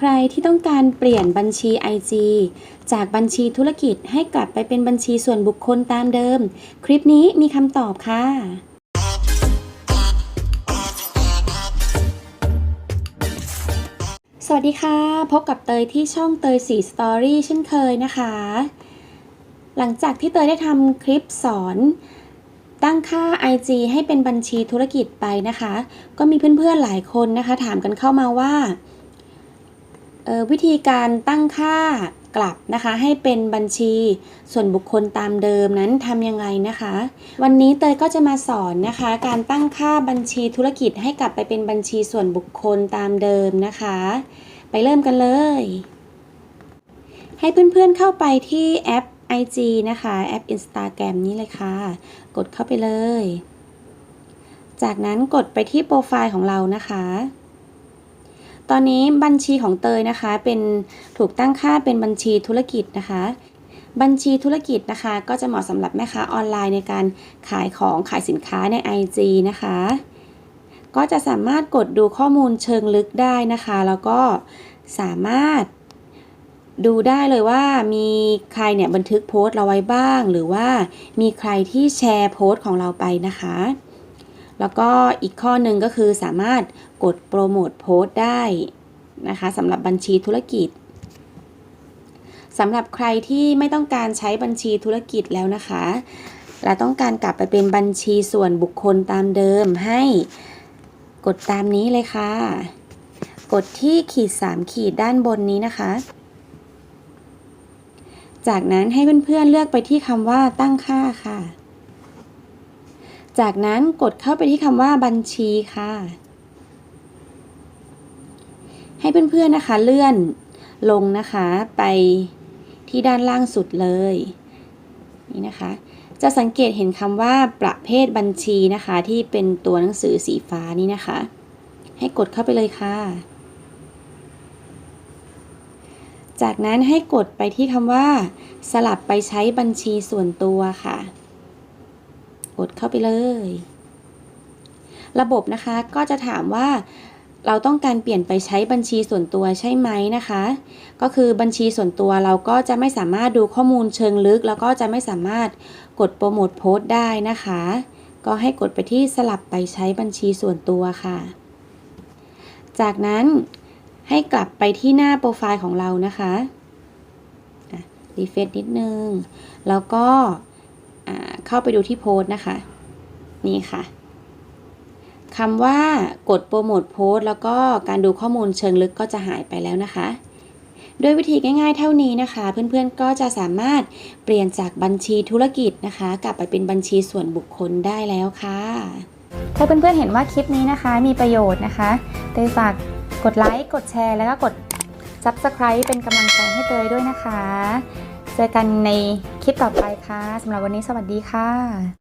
ใครที่ต้องการเปลี่ยนบัญชี IG จากบัญชีธุรกิจให้กลับไปเป็นบัญชีส่วนบุคคลตามเดิม คลิปนี้มีคำตอบค่ะสวัสดีค่ะ พบกับเตยที่ช่องเตยสีสตอรี่เช่นเคยนะคะ หลังจากที่เตยได้ทำคลิปสอน ตั้งค่า IG ให้เป็นบัญชีธุรกิจไปนะคะ ก็มีเพื่อนๆหลายคนนะคะ ถามกันเข้ามาว่า วิธีการตั้งค่ากลับนะคะ ให้เป็นบัญชีส่วนบุคคลตามเดิมนั้นทำยังไงนะคะ วันนี้เตยก็จะมาสอนนะคะ การตั้งค่าบัญชีธุรกิจให้กลับไปเป็นบัญชีส่วนบุคคลตามเดิมนะคะ ไปเริ่มกันเลย ให้เพื่อนๆเข้าไปที่แอป IG นะคะ แอป Instagram นี้เลยค่ะ กดเข้าไปเลย จากนั้นกดไปที่โปรไฟล์ของเรานะคะ ตอนนี้บัญชีของเตยนะคะ เป็นถูกตั้งค่าเป็นบัญชีธุรกิจนะคะ บัญชีธุรกิจนะคะ ก็จะเหมาะสำหรับแม่ค้าออนไลน์ในการขายของขายสินค้าใน IG นะคะ ก็จะสามารถกดดูข้อมูลเชิงลึกได้นะคะ แล้วก็สามารถดูได้เลยว่ามีใครเนี่ยบันทึกโพสต์เราไว้บ้าง หรือว่ามีใครที่แชร์โพสต์ของเราไปนะคะ แล้วก็อีกข้อหนึ่งก็คือสามารถกดโปรโมทโพสต์ได้นะคะสำหรับบัญชีธุรกิจสำหรับใครที่ไม่ต้องการใช้บัญชีธุรกิจแล้วนะคะ และต้องการกลับไปเป็นบัญชีส่วนบุคคลตามเดิมให้กดตามนี้เลยค่ะ กดที่ขีด 3 ขีดด้านบนนี้นะคะ จากนั้นให้เพื่อนๆเลือกไปที่คำว่าตั้งค่าค่ะ จากนั้นกดเข้าไปที่คำว่าบัญชีค่ะ ให้เพื่อนๆนะคะเลื่อนลงนะคะไปที่ด้านล่างสุดเลย นี่นะคะ จะสังเกตเห็นคำว่าประเภทบัญชีนะคะ ที่เป็นตัวหนังสือสีฟ้านี่นะคะ ให้กดเข้าไปเลยค่ะ จากนั้นให้กดไปที่คำว่า สลับไปใช้บัญชีส่วนตัวค่ะ กดเข้าไปเลย ระบบนะคะก็จะถามว่าเราต้องการเปลี่ยนไปใช้บัญชีส่วนตัวใช่ไหมนะคะ ก็คือบัญชีส่วนตัวเราก็จะไม่สามารถดูข้อมูลเชิงลึก แล้วก็จะไม่สามารถกดโปรโมทโพสต์ได้นะคะ ก็ให้กดไปที่สลับไปใช้บัญชีส่วนตัวค่ะ จากนั้นให้กลับไปที่หน้าโปรไฟล์ของเรานะคะรีเฟซนิดนึง แล้วก็ เข้าไปดูที่โพสต์นะคะ นี่ค่ะคำว่ากดโปรโมทโพสต์แล้วก็การดูข้อมูลเชิงลึกก็จะหายไปแล้วนะคะ ด้วยวิธีง่ายๆเท่านี้นะคะ เพื่อนๆก็จะสามารถเปลี่ยนจากบัญชีธุรกิจนะคะ กลับไปเป็นบัญชีส่วนบุคคลได้แล้วค่ะ ถ้าเพื่อนๆเห็นว่าคลิปนี้นะคะ มีประโยชน์นะคะเตยฝากกดไลค์กดแชร์แล้วก็กด Subscribe เป็นกำลังใจให้เตยด้วยนะคะ เจอกันในคลิปต่อไปค่ะสำหรับวันนี้สวัสดีค่ะ